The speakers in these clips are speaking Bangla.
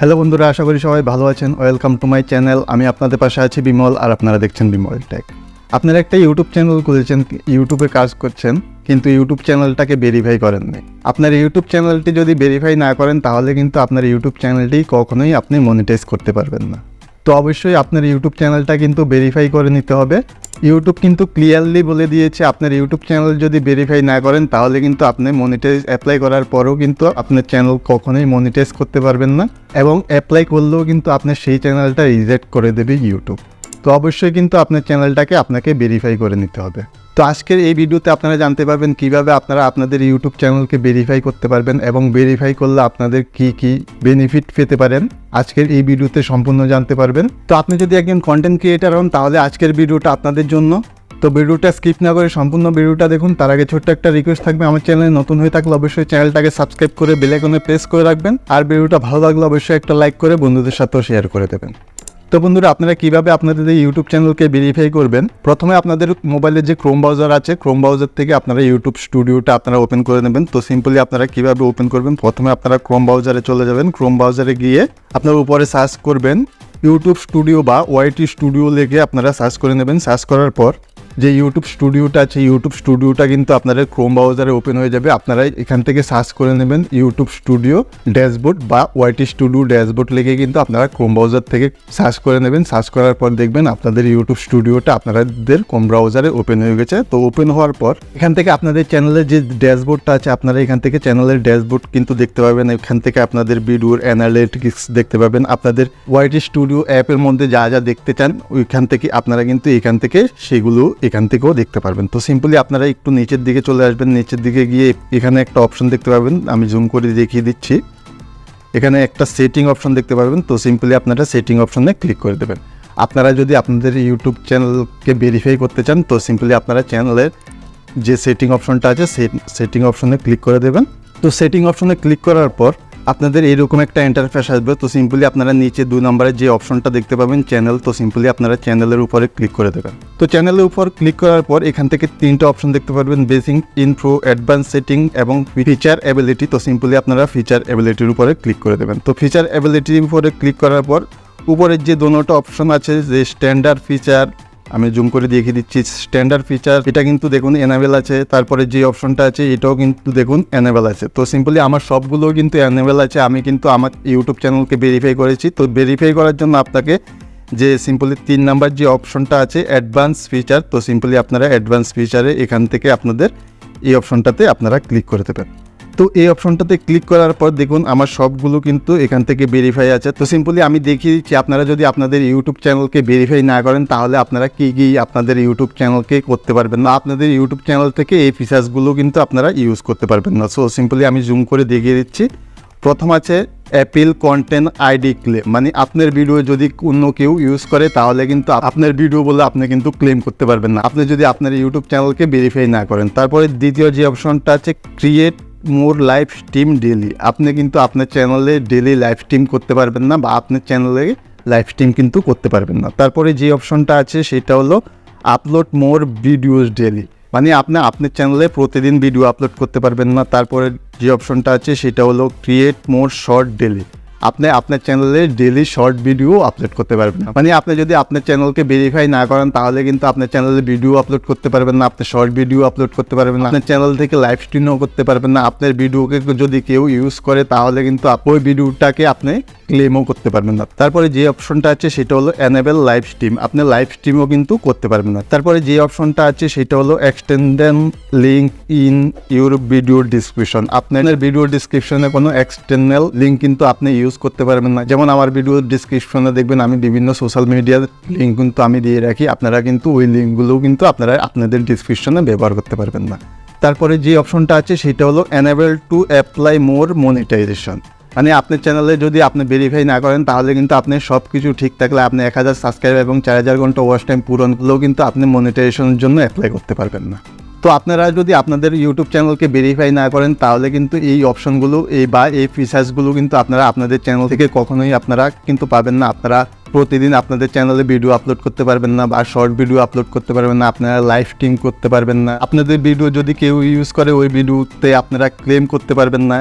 হ্যালো বন্ধুরা, আশা করি সবাই ভালো আছেন। ওয়েলকাম টু মাই চ্যানেল আমি আপনাদের পাশে আছি বিমল আর আপনারা দেখছেন বিমল টেক আপনারা একটা ইউটিউব চ্যানেল খুলেছেন ইউটিউবে কাজ করছেন, কিন্তু ইউটিউব চ্যানেলটাকে ভেরিফাই করেননি। আপনার ইউটিউব চ্যানেলটি যদি ভেরিফাই না করেন, তাহলে কিন্তু আপনার ইউটিউব চ্যানেলটি কখনোই আপনি মনিটাইজ করতে পারবেন না। তো অবশ্যই আপনার ইউটিউব চ্যানেলটা কিন্তু ভেরিফাই করে নিতে হবে। ইউটিউব কিন্তু ক্লিয়ারলি বলে দিয়েছে, আপনার ইউটিউব চ্যানেল যদি ভেরিফাই না করেন, তাহলে কিন্তু আপনি মনিটাইজ অ্যাপ্লাই করার পরেও কিন্তু আপনার চ্যানেল কখনোই মনিটাইজ করতে পারবেন না এবং অ্যাপ্লাই করলেও কিন্তু আপনার সেই চ্যানেলটা রিজেক্ট করে দেবে ইউটিউব তো অবশ্যই কিন্তু আপনার চ্যানেলটাকে আপনাকে ভেরিফাই করে নিতে হবে। তো আজকের এই ভিডিওতে আপনারা জানতে পারবেন কীভাবে আপনারা আপনাদের ইউটিউব চ্যানেলকে ভেরিফাই করতে পারবেন এবং ভেরিফাই করলে আপনাদের কি কি বেনিফিট পেতে পারেন। আজকের এই ভিডিওতে সম্পূর্ণ জানতে পারবেন। তো আপনি যদি একজন কন্টেন্ট ক্রিয়েটার হন, তাহলে আজকের ভিডিওটা আপনাদের জন্য। তো ভিডিওটা স্কিপ না করে সম্পূর্ণ ভিডিওটা দেখুন। তার আগে ছোট্ট একটা রিকোয়েস্ট থাকবে, আমার চ্যানেলে নতুন হয়ে থাকলে অবশ্যই চ্যানেলটাকে সাবস্ক্রাইব করে বেলাইকনে প্রেস করে রাখবেন। আর ভিডিওটা ভালো লাগলে অবশ্যই একটা লাইক করে বন্ধুদের সাথেও শেয়ার করে দেবেন। তো বন্ধুরা, আপনারা কীভাবে আপনাদের ইউটিউব চ্যানেলকে ভেরিফাই করবেন? প্রথমে আপনাদের মোবাইলে যে ক্রোম ব্রাউজার আছে ক্রোম ব্রাউজার থেকে আপনারা ইউটিউব স্টুডিওটা আপনারা ওপেন করে নেবেন। তো সিম্পলি আপনারা কীভাবে ওপেন করবেন? প্রথমে আপনারা ক্রোম ব্রাউজারে চলে যাবেন। ক্রোম ব্রাউজারে গিয়ে আপনার উপরে সার্চ করবেন। ইউটিউব স্টুডিও বা ওয়াইটি স্টুডিও লেগে আপনারা সার্চ করে নেবেন। সার্চ করার পর যে ইউটিউব স্টুডিওটা আছে ইউটিউব স্টুডিওটা কিন্তু আপনাদের ক্রোম ব্রাউজারে ওপেন হয়ে যাবে। আপনারা এখান থেকে সার্চ করে নেবেন ইউটিউব স্টুডিও ড্যাশবোর্ড বা ওয়াইটি স্টুডিও ড্যাশবোর্ড লিখে কিন্তু আপনারা ক্রোম ব্রাউজার থেকে সার্চ করে নেবেন। সার্চ করার পর দেখবেন আপনাদের ইউটিউব স্টুডিওটা আপনাদের ক্রোম ব্রাউজারে ওপেন হয়ে গেছে। তো ওপেন হওয়ার পর এখান থেকে আপনাদের চ্যানেলের যে ড্যাশবোর্ডটা আছে, আপনারা এখান থেকে চ্যানেলের ড্যাশবোর্ড কিন্তু দেখতে পাবেন। এখান থেকে আপনাদের ভিডিওর অ্যানালিটিক্স দেখতে পাবেন। আপনাদের ওয়াইটি স্টুডিও অ্যাপের মধ্যে যা যা দেখতে চান, ওইখান থেকে আপনারা কিন্তু এখান থেকে সেগুলো এখান থেকেও দেখতে পারবেন। তো সিম্পলি আপনারা একটু নিচের দিকে চলে আসবেন। নিচের দিকে গিয়ে এখানে একটা অপশন দেখতে পাবেন আমি জুম করে দেখিয়ে দিচ্ছি। এখানে একটা সেটিং অপশন দেখতে পারবেন। তো সিম্পলি আপনারা সেটিং অপশনে ক্লিক করে দেবেন। আপনারা যদি আপনাদের ইউটিউব চ্যানেলকে ভেরিফাই করতে চান, তো সিম্পলি আপনারা চ্যানেলের যে সেটিং অপশনটা আছে সেটিং অপশনে ক্লিক করে দেবেন। তো সেটিং অপশনে ক্লিক করার পর আপনাদের এরকম একটা ইন্টারফেস আসবে, তো সিম্পলি আপনারা নিচে দুই নম্বরে যে অপশনটা দেখতে পাবেন চ্যানেল তো সিম্পলি আপনারা চ্যানেলের উপরে ক্লিক করে দেবেন। তো চ্যানেলের উপর ক্লিক করার পর এখান থেকে তিনটা অপশন দেখতে পারবেন বেসিং ইনফ্রো অ্যাডভান্স সেটিং এবং ফিচার অ্যাবিলিটি তো সিম্পলি আপনারা ফিচার অ্যাবিলিটির উপরে ক্লিক করে দেবেন। তো ফিচার অ্যাবিলিটির উপরে ক্লিক করার পর, উপরের যে দোনোটা অপশন আছে, যে স্ট্যান্ডার্ড ফিচার আমি জুম করে দেখিয়ে দিচ্ছি স্ট্যান্ডার্ড ফিচার এটা কিন্তু দেখুন এনাবেল আছে, তারপরে যে অপশনটা আছে, এটাও কিন্তু দেখুন এনাবেল আছে। তো সিম্পলি আমার সবগুলো কিন্তু এনাবেল আছে। আমি কিন্তু আমার ইউটিউব চ্যানেলকে ভেরিফাই করেছি। তো ভেরিফাই করার জন্য আপনাকে যে সিম্পলি তিন নাম্বার যে অপশনটা আছে অ্যাডভান্স ফিচার তো সিম্পলি আপনারা অ্যাডভান্স ফিচারে এখান থেকে আপনাদের এই অপশনটাতে আপনারা ক্লিক করে দেবেন। তো এই অপশনটাতে ক্লিক করার পর দেখুন, আমার সবগুলো কিন্তু এখান থেকে ভেরিফাই আছে। তো সিম্পলি আমি দেখিয়ে দিচ্ছি আপনারা যদি আপনাদের ইউটিউব চ্যানেলকে ভেরিফাই না করেন, তাহলে আপনারা কী কী আপনাদের ইউটিউব চ্যানেলকে করতে পারবেন না। আপনাদের ইউটিউব চ্যানেল থেকে এই ফিচার্সগুলো কিন্তু আপনারা ইউজ করতে পারবেন না। সো সিম্পলি আমি জুম করে দেখিয়ে দিচ্ছি। প্রথম আছে অ্যাপিল কন্টেন্ট আইডি ক্লেম মানে আপনার ভিডিও যদি অন্য কেউ ইউজ করে, তাহলে কিন্তু আপনার ভিডিও বলে আপনি কিন্তু ক্লেম করতে পারবেন না। আপনি যদি আপনার ইউটিউব চ্যানেলকে ভেরিফাই না করেন। তারপরে দ্বিতীয় যে অপশনটা আছে create more live stream daily আপনি কিন্তু আপনার চ্যানেলে ডেলি লাইভ স্ট্রিম করতে পারবেন না বা আপনার চ্যানেলে লাইভ স্ট্রিম কিন্তু করতে পারবেন না। তারপরে যে অপশনটা আছে সেটা হলো আপলোড মোর ভিডিওস ডেলি মানে আপনি আপনার চ্যানেলে প্রতিদিন ভিডিও আপলোড করতে পারবেন না। তারপরে যে অপশনটা আছে সেটা হলো ক্রিয়েট মোর শর্ট ডেলি আপনি আপনার চ্যানেলে ডেলি শর্ট ভিডিও আপলোড করতে পারবেন। না মানে আপনি যদি আপনার চ্যানেলকে ভেরিফাই না করেন, তাহলে কিন্তু আপনার চ্যানেলে ভিডিও আপলোড করতে পারবেন না, আপনি শর্ট ভিডিও আপলোড করতে পারবেন না, আপনার চ্যানেল থেকে লাইভ স্ট্রিমও করতে পারবেন না, আপনার ভিডিওকে যদি কেউ ইউজ করে, তাহলে কিন্তু ওই ভিডিওটাকে আপনি ক্লেমও করতে পারবেন না। তারপরে যে অপশনটা আছে, সেটা হলো এনেবেল লাইভ স্ট্রিম আপনি লাইভ স্ট্রিমও কিন্তু করতে পারবেন না। তারপরে যে অপশনটা আছে, সেটা হলো extended link in your video description আপনার ভিডিও ডিসক্রিপশনে কোনো এক্সটার্নাল লিঙ্ক কিন্তু আপনি ইউজ করতে পারবেন না। যেমন আমার ভিডিও ডিসক্রিপশনে দেখবেন আমি বিভিন্ন সোশ্যাল মিডিয়ার লিঙ্ক কিন্তু আমি দিয়ে রাখি। আপনারা কিন্তু ওই লিঙ্কগুলোও কিন্তু আপনারা আপনাদের ডিসক্রিপশনে ব্যবহার করতে পারবেন না। তারপরে যে অপশনটা আছে সেটা হলো enable to apply more monetisation মানে আপনার চ্যানেলে যদি আপনি ভেরিফাই না করেন, তাহলে কিন্তু আপনি সব কিছু ঠিক থাকলে আপনি এক হাজার সাবস্ক্রাইব এবং চার হাজার ঘণ্টা ওয়াচ টাইম পূরণ করলেও কিন্তু আপনি মনিটাইজেশনের জন্য অ্যাপ্লাই করতে পারবেন না। তো আপনারা যদি আপনাদের ইউটিউব চ্যানেলকে ভেরিফাই না করেন, তাহলে কিন্তু এই অপশনগুলো এই বা এই ফিচার্সগুলো কিন্তু আপনারা আপনাদের চ্যানেল থেকে কখনোই আপনারা কিন্তু পাবেন না। আপনারা প্রতিদিন আপনাদের চ্যানেলে ভিডিও আপলোড করতে পারবেন না বা শর্ট ভিডিও আপলোড করতে পারবেন না, আপনারা লাইভ স্ট্রিম করতে পারবেন না। আপনাদের ভিডিও যদি কেউ ইউজ করে, ওই ভিডিওতে আপনারা ক্লেম করতে পারবেন না।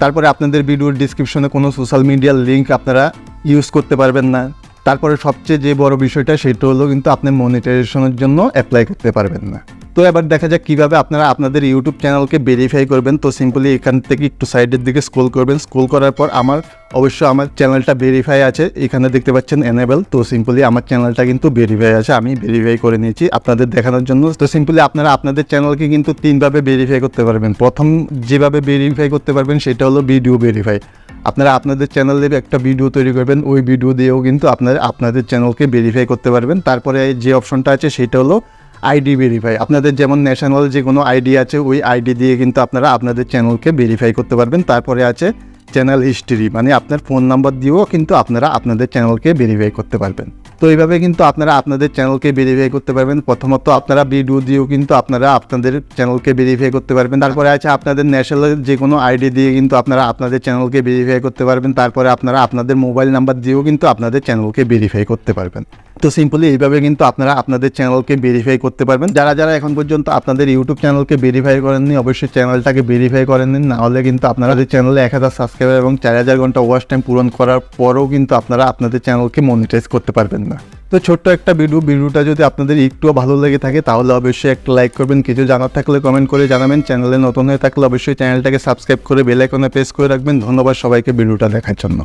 তারপরে আপনাদের ভিডিওর ডিসক্রিপশনে কোনো সোশ্যাল মিডিয়ার লিঙ্ক আপনারা ইউজ করতে পারবেন না। তারপরে সবচেয়ে যে বড় বিষয়টা, সেটা হলো কিন্তু আপনি মনিটাইজেশনের জন্য অ্যাপ্লাই করতে পারবেন না। তো এবার দেখা যাক কীভাবে আপনারা আপনাদের ইউটিউব চ্যানেলকে ভেরিফাই করবেন। তো সিম্পলি এখান থেকে একটু সাইডের দিকে স্ক্রল করবেন। স্ক্রল করার পর আমার, অবশ্য আমার চ্যানেলটা ভেরিফাই আছে। এখানে দেখতে পাচ্ছেন এনেবেল তো সিম্পলি আমার চ্যানেলটা কিন্তু ভেরিফাই আছে। আমি ভেরিফাই করে নিয়েছি আপনাদের দেখানোর জন্য। তো সিম্পলি আপনারা আপনাদের চ্যানেলকে কিন্তু তিনভাবে ভেরিফাই করতে পারবেন। প্রথম যেভাবে ভেরিফাই করতে পারবেন সেটা হলো ভিডিও ভেরিফাই আপনারা আপনাদের চ্যানেলে একটা ভিডিও তৈরি করবেন। ওই ভিডিও দিয়েও কিন্তু আপনারা আপনাদের চ্যানেলকে ভেরিফাই করতে পারবেন। তারপরে যে অপশনটা আছে সেটা হলো আইডি ভেরিফাই আপনাদের যেমন ন্যাশনাল যে কোনো আইডি আছে, ওই আইডি দিয়ে কিন্তু আপনারা আপনাদের চ্যানেলকে ভেরিফাই করতে পারবেন। তারপরে আছে চ্যানেল হিস্ট্রি মানে আপনার ফোন নাম্বার দিয়েও কিন্তু আপনারা আপনাদের চ্যানেলকে ভেরিফাই করতে পারবেন। তো এইভাবে কিন্তু আপনারা আপনাদের চ্যানেলকে ভেরিফাই করতে পারবেন। প্রথমত আপনারা ভিডিও দিয়েও কিন্তু আপনারা আপনাদের চ্যানেলকে ভেরিফাই করতে পারবেন। তারপরে আছে আপনাদের ন্যাশনাল যে কোনো আইডি দিয়ে কিন্তু আপনারা আপনাদের চ্যানেলকে ভেরিফাই করতে পারবেন। তারপরে আপনারা আপনাদের মোবাইল নাম্বার দিয়েও কিন্তু আপনাদের চ্যানেলকে ভেরিফাই করতে পারবেন। তো সিম্পলি এইভাবে কিন্তু আপনারা আপনাদের চ্যানেলকে ভেরিফাই করতে পারবেন। যারা যারা এখন পর্যন্ত আপনাদের ইউটিউব চ্যানেলকে ভেরিফাই করেননি, অবশ্যই চ্যানেলটাকে ভেরিফাই করেন নিন। নাহলে কিন্তু আপনাদের চ্যানেলে এক হাজার সাবস্ক্রাইবার এবং চার হাজার ঘণ্টা ওয়াচ টাইম পূরণ করার পরেও কিন্তু আপনারা আপনাদের চ্যানেলকে মনিটাইজ করতে পারবেন। না। তো ছোট্ট একটা ভিডিও, ভিডিওটা যদি আপনাদের একটুও ভালো লেগে থাকে, তাহলে অবশ্যই একটা লাইক করবেন। কিছু জানার থাকলে কমেন্ট করে জানাবেন। চ্যানেলে নতুন হয়ে থাকলে অবশ্যই চ্যানেলটাকে সাবস্ক্রাইব করে বেলাইকনে প্রেস করে রাখবেন। ধন্যবাদ সবাইকে ভিডিওটা দেখার জন্য।